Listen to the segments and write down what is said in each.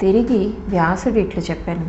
తిరిగి వ్యాసుడిట్లు చెప్పాను.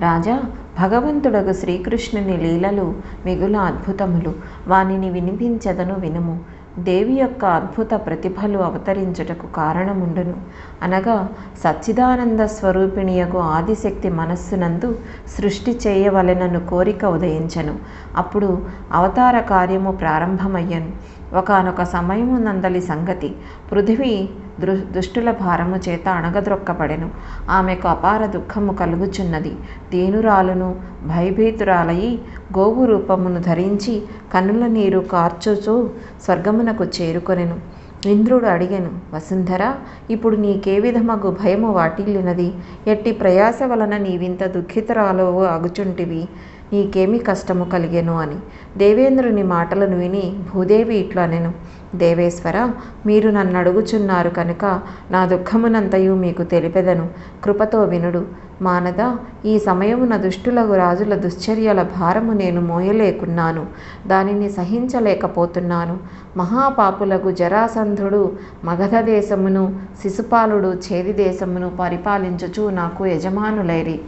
రాజా భగవంతుడగు శ్రీకృష్ణుని లీలలు మిగుల అద్భుతములు. వానిని వినిపించదను వినుము. దేవి యొక్క అద్భుత ప్రతిభలు అవతరించుటకు కారణముండును. అనగా సచ్చిదానంద స్వరూపిణియకు ఆదిశక్తి మనస్సునందు సృష్టి చేయవలెనను కోరిక ఉదయించను. అప్పుడు అవతార కార్యము ప్రారంభమయ్యను. ఒకనొక సమయము నందలి సంగతి. పృథివీ దృ దుష్టుల భారము చేత అణగద్రొక్కబడెను. ఆమెకు అపార దుఃఖము కలుగుచున్నది. దీనురాలును భయభీతురాలయి గోవు రూపమును ధరించి కనుల నీరు కార్చుచూ స్వర్గమునకు చేరుకొనెను. ఇంద్రుడు అడిగెను వసుంధర ఇప్పుడు నీకే విధమగు భయము వాటిల్లినది? ఎట్టి ప్రయాస వలన నీవింత దుఃఖితరాలవు అగుచుంటివి? నీకేమి కష్టము కలిగెను అని. దేవేంద్రుని మాటలను విని భూదేవి ఇట్లా నేను దేవేశ్వర మీరు నన్ను అడుగుచున్నారు కనుక నా దుఃఖమునంతయు మీకు తెలిపెదను. కృపతో వినుడు. మానద ఈ సమయమున దుష్టులకు రాజుల దుశ్చర్యల భారము నేను మోయలేకున్నాను. దానిని సహించలేకపోతున్నాను. మహాపాపులకు జరాసంధుడు మగధ దేశమును శిశుపాలుడు చేది దేశమును పరిపాలించుచు నాకు యజమానులైరి.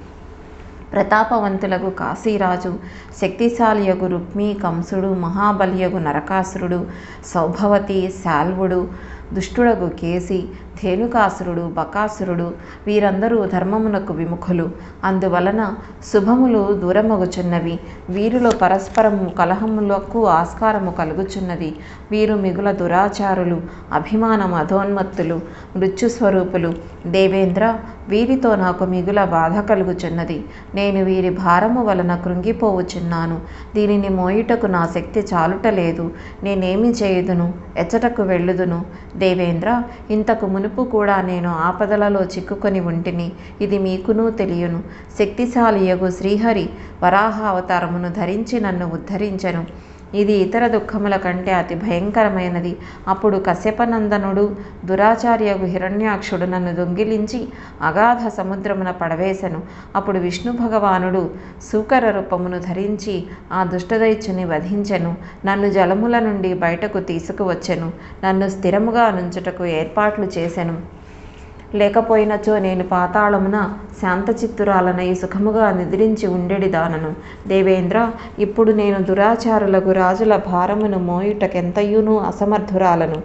ప్రతాపవంతులకు కాశీరాజు శక్తిశాలియగు రుక్మి కంసుడు మహాబలియగు నరకాసురుడు సౌభవతి శాల్వుడు దుష్టుడగు కేసి ధేనుకాసురుడు బకాసురుడు వీరందరూ ధర్మమునకు విముఖులు. అందువలన శుభములు దూరమగుచున్నవి వీరిలో పరస్పరము కలహములకు ఆస్కారము కలుగుచున్నది. వీరు మిగుల దురాచారులు అభిమానం అధోన్మత్తులు మృత్యుస్వరూపులు. దేవేంద్ర వీరితో నాకు మిగుల బాధ కలుగుచున్నది. నేను వీరి భారము వలన కృంగిపోవుచున్నాను. దీనిని మోయుటకు నా శక్తి చాలుటలేదు. నేనేమి చేయుదును? ఎచ్చటకు వెళ్ళుదును? దేవేంద్ర ఇంతకు మునుపు కూడా నేను ఆపదలలో చిక్కుకొని ఉంటిని ఇది మీకునూ తెలియను. శక్తిశాలియగు శ్రీహరి వరాహావతారమును ధరించి నన్ను ఉద్ధరించెను. ఇది ఇతర దుఃఖముల కంటే అతి భయంకరమైనది. అప్పుడు కశ్యపనందనుడు దురాచార్యగు హిరణ్యాక్షుడు నన్ను దొంగిలించి అగాధ సముద్రమున పడవేశను అప్పుడు విష్ణు భగవానుడు సూకర రూపమును ధరించి ఆ దుష్టదైత్యుని వధించెను. నన్ను జలముల నుండి బయటకు తీసుకువచ్చెను. నన్ను స్థిరముగా నుంచుటకు ఏర్పాట్లు చేసెను. లేకపోయినచో నేను పాతాళమున శాంతచిత్తురాలనై సుఖముగా నిద్రించి ఉండెడి దానను. దేవేంద్ర ఇప్పుడు నేను దురాచారులకు రాజుల భారమును మోయుటకెంతయునూ అసమర్థురాలను?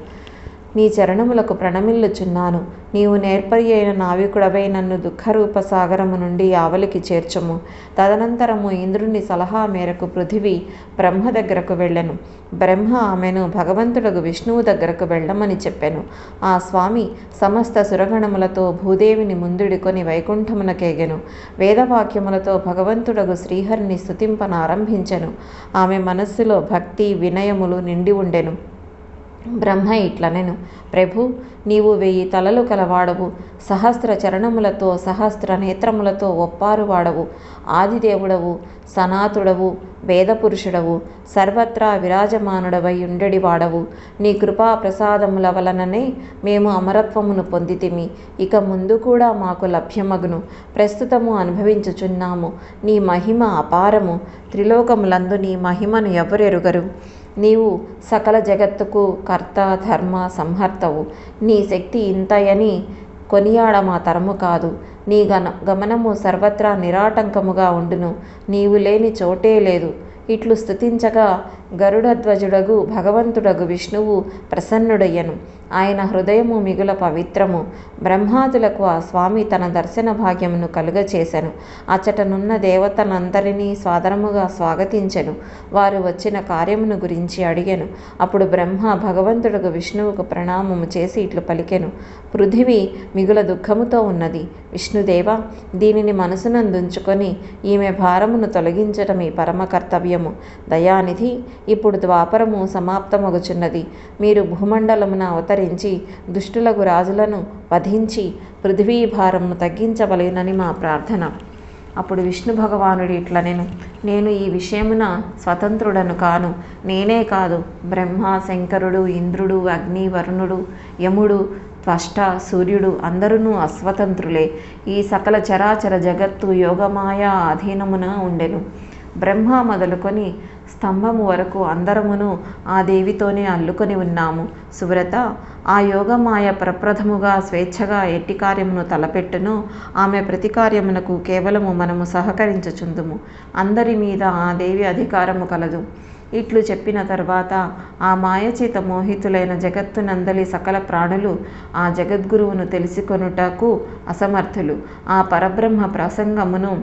నీ చరణములకు ప్రణమిల్లుచున్నాను. నీవు నేర్పరి అయిన నావికుడవై నన్ను దుఃఖరూప సాగరము నుండి ఆవలికి చేర్చము. తదనంతరము ఇంద్రుని సలహా మేరకు పృథివీ బ్రహ్మ దగ్గరకు వెళ్ళెను. బ్రహ్మ ఆమెను భగవంతుడగు విష్ణువు దగ్గరకు వెళ్ళమని చెప్పెను. ఆ స్వామి సమస్త సురగణములతో భూదేవిని ముందుడికొని వైకుంఠమునకేగెను వేదవాక్యములతో భగవంతుడగు శ్రీహరిని స్తుతింపనారంభించెను. ఆమె మనస్సులో భక్తి వినయములు నిండి ఉండెను. బ్రహ్మ ఇట్లనెను. ప్రభు నీవు వెయ్యి తలలు కలవాడవు. సహస్ర చరణములతో సహస్ర నేత్రములతో ఒప్పారు వాడవు. ఆదిదేవుడవు సనాతుడవు వేదపురుషుడవు సర్వత్రా విరాజమానుడవై ఉండడి వాడవు. నీ కృపా ప్రసాదముల వలననే మేము అమరత్వమును పొందితిమి. ఇక ముందు కూడా మాకు లభ్యమగును. ప్రస్తుతము అనుభవించుచున్నాము. నీ మహిమ అపారము. త్రిలోకములందు నీ మహిమను ఎవరెరుగరు? నీవు సకల జగత్తుకు కర్త ధర్మ సంహర్తవు. నీ శక్తి ఇంతయని కొనియాడ మా తరము కాదు. నీ గన గమనము సర్వత్రా నిరాటంకముగా ఉండును. నీవు లేని చోటే లేదు. ఇట్లు స్థుతించగా గరుడధ్వజుడగు భగవంతుడగు విష్ణువు ప్రసన్నుడయ్యను. ఆయన హృదయము మిగుల పవిత్రము. బ్రహ్మాదులకు ఆ స్వామి తన దర్శన భాగ్యమును కలుగచేశను అచ్చటనున్న దేవతనందరినీ స్వాదరముగా స్వాగతించెను. వారు వచ్చిన కార్యమును గురించి అడిగెను. అప్పుడు బ్రహ్మ భగవంతుడకు విష్ణువుకు ప్రణామము చేసి ఇట్లు పలికెను. పృథివీ మిగుల దుఃఖముతో ఉన్నది. విష్ణుదేవ దీనిని మనసునందుంచుకొని ఈమె భారమును తొలగించటం ఈ పరమ కర్తవ్యము దయానిధి ఇప్పుడు ద్వాపరము సమాప్తమగుచున్నది. మీరు భూమండలమున అవతరించి దుష్టులకు రాజులను వధించి పృథ్వీభారమును తగ్గించవలేనని మా ప్రార్థన. అప్పుడు విష్ణు భగవానుడు ఇట్ల నేను నేను ఈ విషయమున స్వతంత్రుడను కాను. నేనే కాదు బ్రహ్మ శంకరుడు ఇంద్రుడు అగ్ని వరుణుడు యముడు త్వష్ట సూర్యుడు అందరూ అస్వతంత్రులే. ఈ సకల చరాచర జగత్తు యోగమాయ అధీనమున ఉండెను. బ్రహ్మ మొదలుకొని స్తంభము వరకు అందరమును ఆ దేవితోనే అల్లుకొని ఉన్నాము. సువ్రత ఆ యోగమాయ ప్రప్రథముగా స్వేచ్ఛగా ఎట్టి కార్యమును తలపెట్టును. ఆమె ప్రతి కార్యమునకు కేవలము మనము సహకరించుచుందుము. అందరి మీద ఆ దేవి అధికారము కలదు. ఇట్లు చెప్పిన తర్వాత ఆ మాయచేత మోహితులైన జగత్తునందలి సకల ప్రాణులు ఆ జగద్గురువును తెలుసుకొనుటకు అసమర్థులు. ఆ పరబ్రహ్మ ప్రసంగమును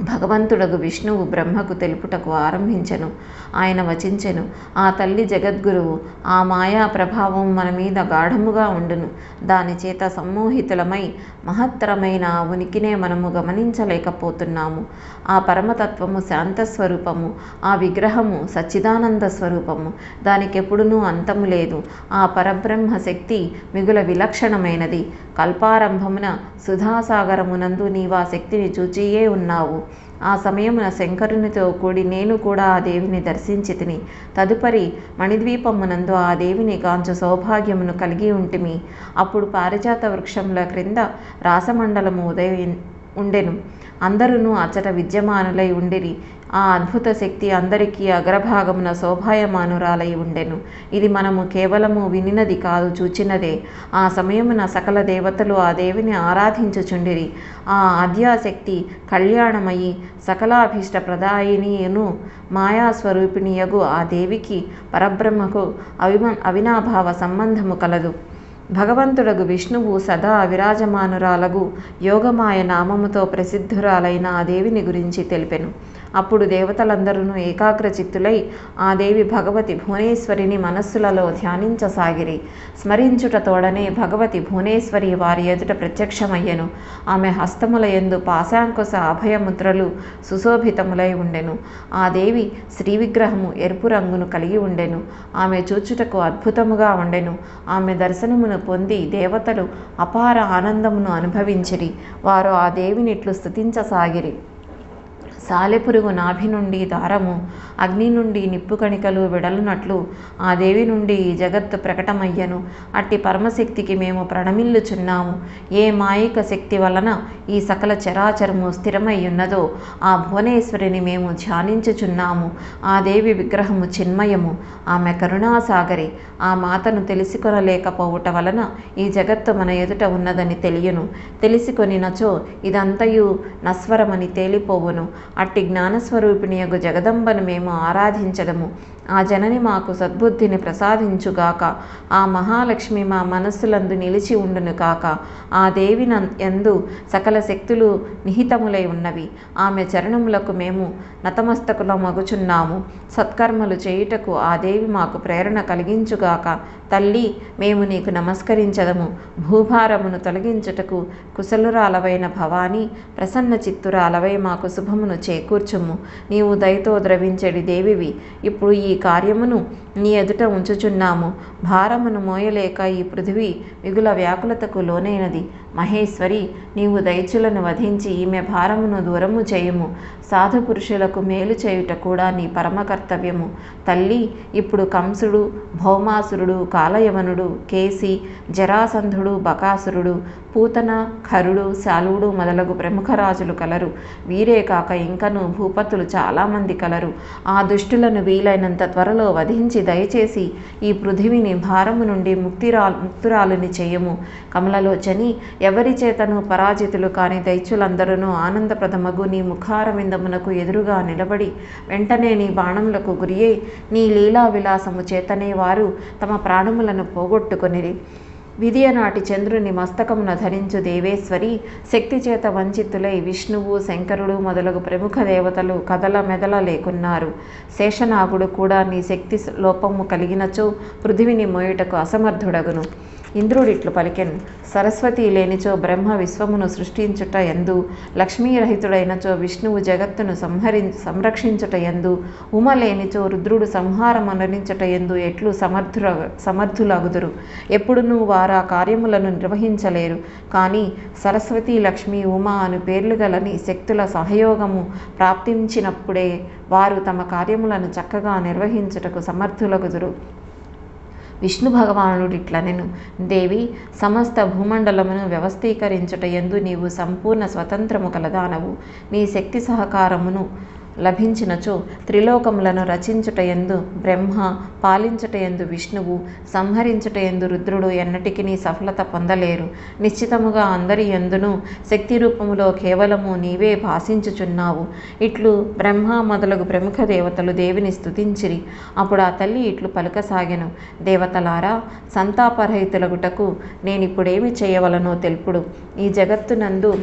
భగవంతుడగు విష్ణువు బ్రహ్మకు తెలుపుటకు ఆరంభించెను. ఆయన వచించెను ఆ తల్లి జగద్గురువు ఆ మాయా ప్రభావం మన మీద గాఢముగా ఉండును. దానిచేత సమ్మోహితులమై మహత్తరమైన ఆ ఉనికినే మనము గమనించలేకపోతున్నాము. ఆ పరమతత్వము శాంతస్వరూపము ఆ విగ్రహము సచ్చిదానంద స్వరూపము. దానికెప్పుడునూ అంతము లేదు. ఆ పరబ్రహ్మ శక్తి మిగుల విలక్షణమైనది. కల్పారంభమున సుధాసాగరమునందు నీవా శక్తిని చూచియే ఉన్నావు. ఆ సమయమున శంకరునితో కూడి నేను కూడా ఆ దేవిని దర్శించి తిని తదుపరి మణిద్వీపమునందు ఆ దేవిని గాంచు సౌభాగ్యమును కలిగి ఉంటిమి. అప్పుడు పారిజాత వృక్షముల క్రింద రాసమండలము ఉదయం ఉండెను. అందరూ అచ్చట విద్యమానులై ఉండిరి. ఆ అద్భుత శక్తి అందరికీ అగ్రభాగమున శోభాయమానురాలై ఉండెను. ఇది మనము కేవలము వినినది కాదు చూచినదే. ఆ సమయమున సకల దేవతలు ఆ దేవిని ఆరాధించుచుండిరి. ఆ ఆద్యాశక్తి కళ్యాణమయి సకలాభీష్ట ప్రదాయినియును మాయాస్వరూపిణియగు ఆ దేవికి పరబ్రహ్మకు అవిమ అవినాభావ సంబంధము కలదు. భగవంతుడగు విష్ణువు సదా విరాజమానురాలగు యోగమాయ నామముతో ప్రసిద్ధురాలైన ఆ దేవిని గురించి తెలిపెను. అప్పుడు దేవతలందరూ ఏకాగ్రచిత్తులై ఆ దేవి భగవతి భువనేశ్వరిని మనస్సులలో ధ్యానించసాగిరి. స్మరించుట తోడనే భగవతి భువనేశ్వరి వారి ఎదుట ప్రత్యక్షమయ్యెను. ఆమె హస్తముల ఎందు పాశాంకుశ అభయముద్రలు సుశోభితములై ఉండెను. ఆ దేవి శ్రీ విగ్రహము ఎరుపు రంగును కలిగి ఉండెను. ఆమె చూచుటకు అద్భుతముగా ఉండెను. ఆమె దర్శనమును పొంది దేవతలు అపార ఆనందమును అనుభవించిరి. వారు ఆ దేవినిట్లు స్తుతించసాగిరి. సాలెపురుగు నాభి నుండి దారము అగ్ని నుండి నిప్పు కణికలు వెడలునట్లు ఆ దేవి నుండి ఈ జగత్తు ప్రకటమయ్యను. అట్టి పరమశక్తికి మేము ప్రణమిల్లుచున్నాము. ఏ మాయిక శక్తి వలన ఈ సకల చరాచరము స్థిరమై ఉన్నదో ఆ భువనేశ్వరిని మేము ధ్యానించుచున్నాము. ఆ దేవి విగ్రహము చిన్మయము ఆమె కరుణాసాగరి. ఆ మాతను తెలుసుకొనలేకపోవుట వలన ఈ జగత్తు మన ఎదుట ఉన్నదని తెలియను. తెలిసికొనినచో ఇదంతయు నస్వరమని తేలిపోవును. అట్టి జ్ఞానస్వరూపిణియగు జగదంబను మేము ఆరాధించదము ఆ జనని మాకు సద్బుద్ధిని ప్రసాదించుగాక. ఆ మహాలక్ష్మి మా మనస్సులందు నిలిచి ఉండును కాక. ఆ దేవి ఎందు సకల శక్తులు నిహితములై ఉన్నవి. ఆమె చరణములకు మేము నతమస్తకుల మగుచున్నాము. సత్కర్మలు చేయుటకు ఆ దేవి మాకు ప్రేరణ కలిగించుగాక. తల్లి మేము నీకు నమస్కరించదము. భూభారమును తొలగించుటకు కుశలురాలవైన భవాని ప్రసన్న చిత్తురాలవై మాకు శుభమును చేకూర్చుము. నీవు దయతో ద్రవించడి దేవివి. ఇప్పుడు ఈ కార్యమును నీ ఎదుట ఉంచుచున్నాము. భారమును మోయలేక ఈ పృథివీ మిగుల వ్యాకులతకు లోనైనది. మహేశ్వరి నీవు దైత్యులను వధించి ఈమె భారమును దూరము చేయుము. సాధు పురుషులకు మేలు చేయుట కూడా నీ పరమ కర్తవ్యము. తల్లి ఇప్పుడు కంసుడు భౌమాసురుడు కాలయవనుడు కేసి జరాసంధుడు బకాసురుడు పూతన ఖరుడు శాలువుడు మొదలగు ప్రముఖ రాజులు కలరు. వీరే కాక ఇంకను భూపతులు చాలామంది కలరు. ఆ దుష్టులను వీలైనంత త్వరలో వధించి దయచేసి ఈ పృథివిని భారము నుండి ముక్తిరా ముక్తురాలుని చేయము. కమలలోచని ఎవరి చేతను పరాజితులు కాని దైత్యులందరూ ఆనందప్రదమగు నీ ముఖారవిందమునకు ఎదురుగా నిలబడి వెంటనే నీ బాణములకు గురియై నీ లీలా విలాసము చేతనే వారు తమ ప్రాణములను పోగొట్టుకొనిరి. విధియనాటి చంద్రుని మస్తకమున ధరించు దేవేశ్వరి శక్తి చేత వంచితులై విష్ణువు శంకరుడు మొదలగు ప్రముఖ దేవతలు కదల మెదల లేకున్నారు. శేషనాగుడు కూడా నీ శక్తి లోపము కలిగినచో పృథివిని మోయుటకు అసమర్థుడగును. ఇంద్రుడిట్లు పలికెన్. సరస్వతి లేనిచో బ్రహ్మ విశ్వమును సృష్టించుట ఎందు లక్ష్మీరహితుడైనచో విష్ణువు జగత్తును సంహరి సంరక్షించుట ఎందు ఉమ లేనిచో రుద్రుడు సంహారమనరించుట ఎందు ఎట్లు సమర్థుల సమర్థులగుదురు. ఎప్పుడునూ వారా కార్యములను నిర్వహించలేరు. కానీ సరస్వతి లక్ష్మి ఉమ అను పేర్లు గలని శక్తుల సహయోగము ప్రాప్తించినప్పుడే వారు తమ కార్యములను చక్కగా నిర్వహించుటకు సమర్థులగుదురు. విష్ణు భగవానుడిట్లనెను దేవి సమస్త భూమండలమును వ్యవస్థీకరించుట ఎందు నీవు సంపూర్ణ స్వతంత్రము కలదానవు. నీ శక్తి సహకారమును లభించినచో త్రిలోకములను రచించుట ఎందు బ్రహ్మ పాలించుటయందు విష్ణువు సంహరించుటయందు రుద్రుడు ఎన్నటికీ సఫలత పొందలేరు. నిశ్చితముగా అందరి ఎందును శక్తి రూపములో కేవలము నీవే భాషించుచున్నావు. ఇట్లు బ్రహ్మ మొదలగు ప్రముఖ దేవతలు దేవిని స్థుతించిరి అప్పుడు ఆ తల్లి ఇట్లు పలుకసాగెను. దేవతలారా సంతాపరహితులగుటకు నేనిప్పుడేమి చేయవలనో తెలుపుడు. ఈ జగత్తునందు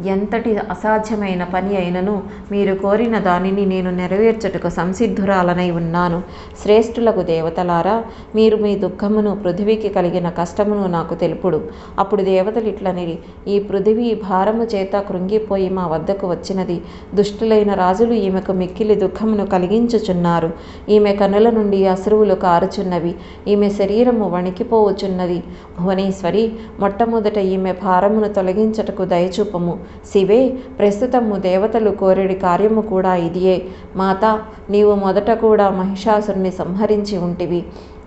ఎంతటి అసాధ్యమైన పని అయినను మీరు కోరిన దానిని నేను నెరవేర్చుటకు సంసిద్ధురాలనై ఉన్నాను. శ్రేష్ఠులకు దేవతలారా మీరు మీ దుఃఖమును పృథివీకి కలిగిన కష్టమును నాకు తెలుపుడు. అప్పుడు దేవతలు ఇట్లనిరి ఈ పృథివీ భారము చేత కృంగిపోయి మా వద్దకు వచ్చినది. దుష్టులైన రాజులు ఈమెకు మిక్కిలి దుఃఖమును కలిగించుచున్నారు. ఈమె కనుల నుండి అశ్రువులు కారుచున్నవి. ఈమె శరీరము వణికిపోవచున్నది. భువనేశ్వరి మొట్టమొదట ఈమె భారమును తొలగించటకు దయచూపము. శివే ప్రస్తుతము దేవతలు కోరెడి కార్యము కూడా ఇదియే. మాత నీవు మొదట కూడా మహిషాసురుని సంహరించి ఉంటివి.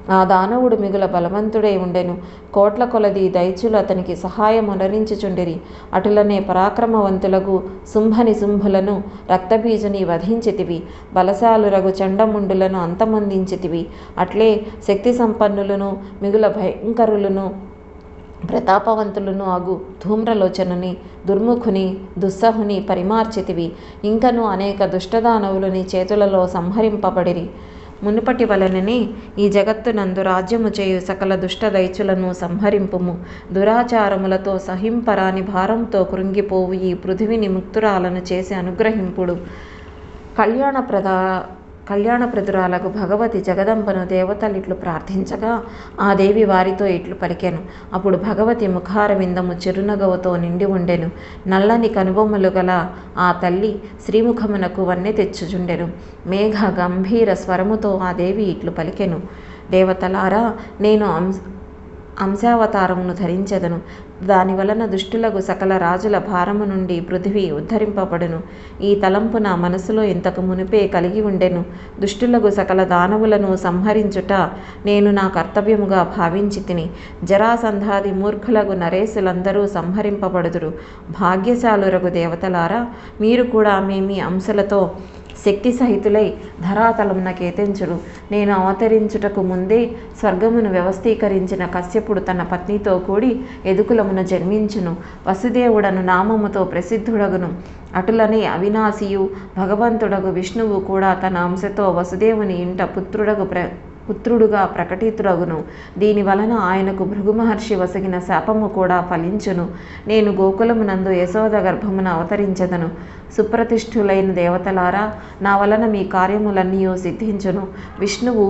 ఆ దానవుడు మిగుల బలవంతుడై ఉండెను. కోట్ల కొలది దైత్యులు అతనికి సహాయమునరించుచుండిరి అటులనే పరాక్రమవంతులకు శుంభని శుంభులను రక్తబీజుని వధించితివి. బలశాలురగు చండముండులను అంతమొందించితివి. అట్లే శక్తి సంపన్నులను మిగుల భయంకరులను ప్రతాపవంతులను అగు ధూమ్రలోచనుని దుర్ముఖుని దుస్సహుని పరిమార్చితివి. ఇంకను అనేక దుష్టదానవులని చేతులలో సంహరింపబడిరి. మునుపటి వలననే ఈ జగత్తునందు రాజ్యము చేయు సకల దుష్ట సంహరింపుము. దురాచారములతో సహింపరాని భారంతో కృంగిపోవు ఈ పృథివిని ముక్తురాలను చేసి అనుగ్రహింపుడు. కళ్యాణప్రద కళ్యాణప్రదురాలకు భగవతి జగదంబను దేవతలిట్లు ప్రార్థించగా ఆ దేవి వారితో ఇట్లు పలికెను. అప్పుడు భగవతి ముఖారవిందము చిరునగవతో నిండి ఉండెను. నల్లని కనుబొమ్మలు గల ఆ తల్లి శ్రీముఖమునకు వన్నె తెచ్చుచుండెను. మేఘ గంభీర స్వరముతో ఆ దేవి ఇట్లు పలికెను. దేవతలారా నేను అంశ అంశావతారమును ధరించెదను. దాని వలన దుష్టులకు సకల రాజుల భారము నుండి పృథివీ ఉద్ధరింపబడును. ఈ తలంపు నా మనసులో ఇంతకు మునిపే కలిగి ఉండెను. దుష్టులకు సకల దానవులను సంహరించుట నేను నా కర్తవ్యముగా భావించి తిని జరాసంధాది మూర్ఖులకు నరేసులందరూ సంహరింపబడుదురు. భాగ్యశాలురగు దేవతలారా మీరు కూడా మీ మీ అంశలతో శక్తి సహితులై ధరాతలమున కేతించుడు నేను అవతరించుటకు ముందే స్వర్గమును వ్యవస్థీకరించిన కశ్యపుడు తన పత్నితో కూడి ఎదుకులమున జన్మించును. వసుదేవుడను నామముతో ప్రసిద్ధుడగును. అటులనే అవినాశియు భగవంతుడగు విష్ణువు కూడా తన అంశతో వసుదేవుని ఇంట పుత్రుడగు ప్ర పుత్రుడుగా ప్రకటితుడగును. దీని వలన ఆయనకు భృగు మహర్షి వసగిన శాపము కూడా ఫలించును. నేను గోకులమునందు యశోద గర్భమున అవతరించదను. సుప్రతిష్ఠులైన దేవతలారా నా వలన మీ కార్యములన్నీ సిద్ధించును. విష్ణువు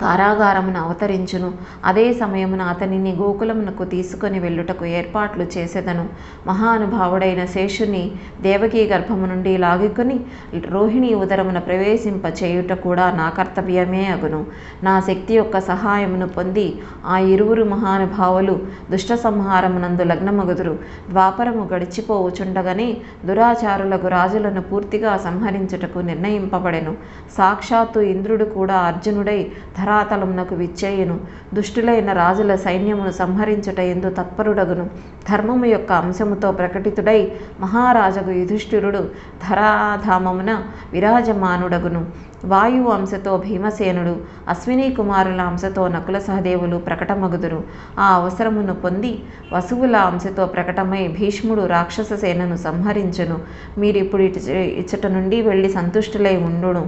కారాగారమున అవతరించును. అదే సమయమున అతనిని గోకులమునకు తీసుకొని వెళ్ళుటకు ఏర్పాట్లు చేసేదను. మహానుభావుడైన శేషుని దేవకీ గర్భము నుండి లాగుకొని రోహిణి ఉదరమున ప్రవేశింప చేయుట కూడా నా కర్తవ్యమే అగును. నా శక్తి యొక్క సహాయమును పొంది ఆ ఇరువురు మహానుభావులు దుష్ట సంహారమునందు లగ్నమగుదురు. ద్వాపరము గడిచిపోవుచుండగానే దురాచారులకు రాజులను పూర్తిగా సంహరించుటకు నిర్ణయింపబడెను. సాక్షాత్తు ఇంద్రుడు కూడా అర్జునుడై ధరాతలమునకు విచ్చేయును. దుష్టులైన రాజుల సైన్యమును సంహరించుట ఎందు తత్పరుడగును. ధర్మము యొక్క అంశముతో ప్రకటితుడై మహారాజగు యుధిష్ఠిరుడు ధరాధామమున విరాజమానుడగును. వాయువు అంశతో భీమసేనుడు అశ్విని కుమారుల అంశతో నకుల సహదేవులు ప్రకటమగుదురు. ఆ అవసరమును పొంది వసువుల అంశతో ప్రకటమై భీష్ముడు రాక్షస సేనను సంహరించును. మీరిప్పుడు ఇటు ఇచ్చట నుండి వెళ్ళి సంతుష్టులై ఉండును.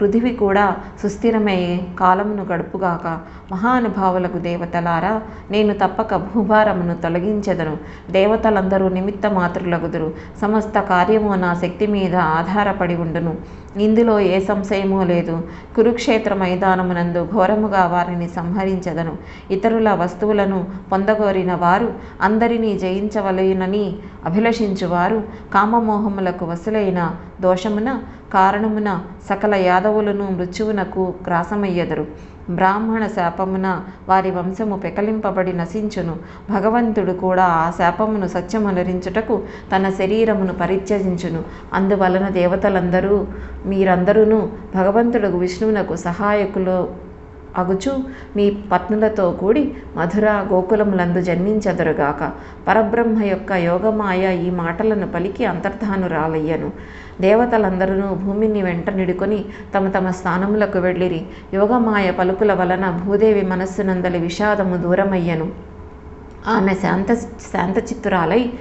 పృథివి కూడా సుస్థిరమై కాలమును గడుపుగాక మహానుభావులకు దేవతలారా నేను తప్పక భూభారమును తొలగించెదను. దేవతలందరూ నిమిత్త మాతృలగుదురు. సమస్త కార్యము నా శక్తి మీద ఆధారపడి ఉండును. ఇందులో ఏ సంశయమూ లేదు. కురుక్షేత్ర మైదానమునందు ఘోరముగా వారిని సంహరించదను. ఇతరుల వస్తువులను పొందగోరిన వారు అందరినీ జయించవలయునని అభిలషించువారు. కామమోహములకు వసులైన దోషమున కారణమున సకల యాదవులను మృత్యువునకు గ్రాసమయ్యెదరు. బ్రాహ్మణ శాపమున వారి వంశము పెకలింపబడి నశించును. భగవంతుడు కూడా ఆ శాపమును సత్యమనరించుటకు తన శరీరమును పరిత్యజించును. అందువలన దేవతలందరూ మీరందరూ భగవంతుడు విష్ణువునకు సహాయకులు అగుచు మీ పత్నులతో కూడి మధుర గోకులములందు జన్మించదురుగాక. పరబ్రహ్మ యొక్క యోగమాయ ఈ మాటలను పలికి అంతర్ధానురాలయ్యను. దేవతలందరూ భూమిని వెంట నిడుకొని తమ తమ స్థానములకు వెళ్ళిరి. యోగమాయ పలుకుల వలన భూదేవి మనస్సునందలి విషాదము దూరమయ్యను. ఆమె శాంత శాంతచిత్తురాలై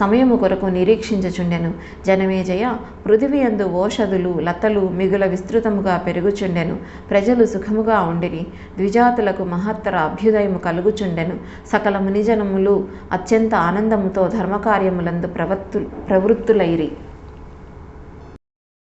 సమయము కొరకు నిరీక్షించుచుండెను. జనమేజయ పృథివీ అందు ఓషధులు లతలు మిగుల విస్తృతముగా పెరుగుచుండెను. ప్రజలు సుఖముగా ఉండిరి. ద్విజాతులకు మహత్తర అభ్యుదయము కలుగుచుండెను. సకల మునిజనములు అత్యంత ఆనందముతో ధర్మకార్యములందు ప్రవత్తు ప్రవృత్తులైరి.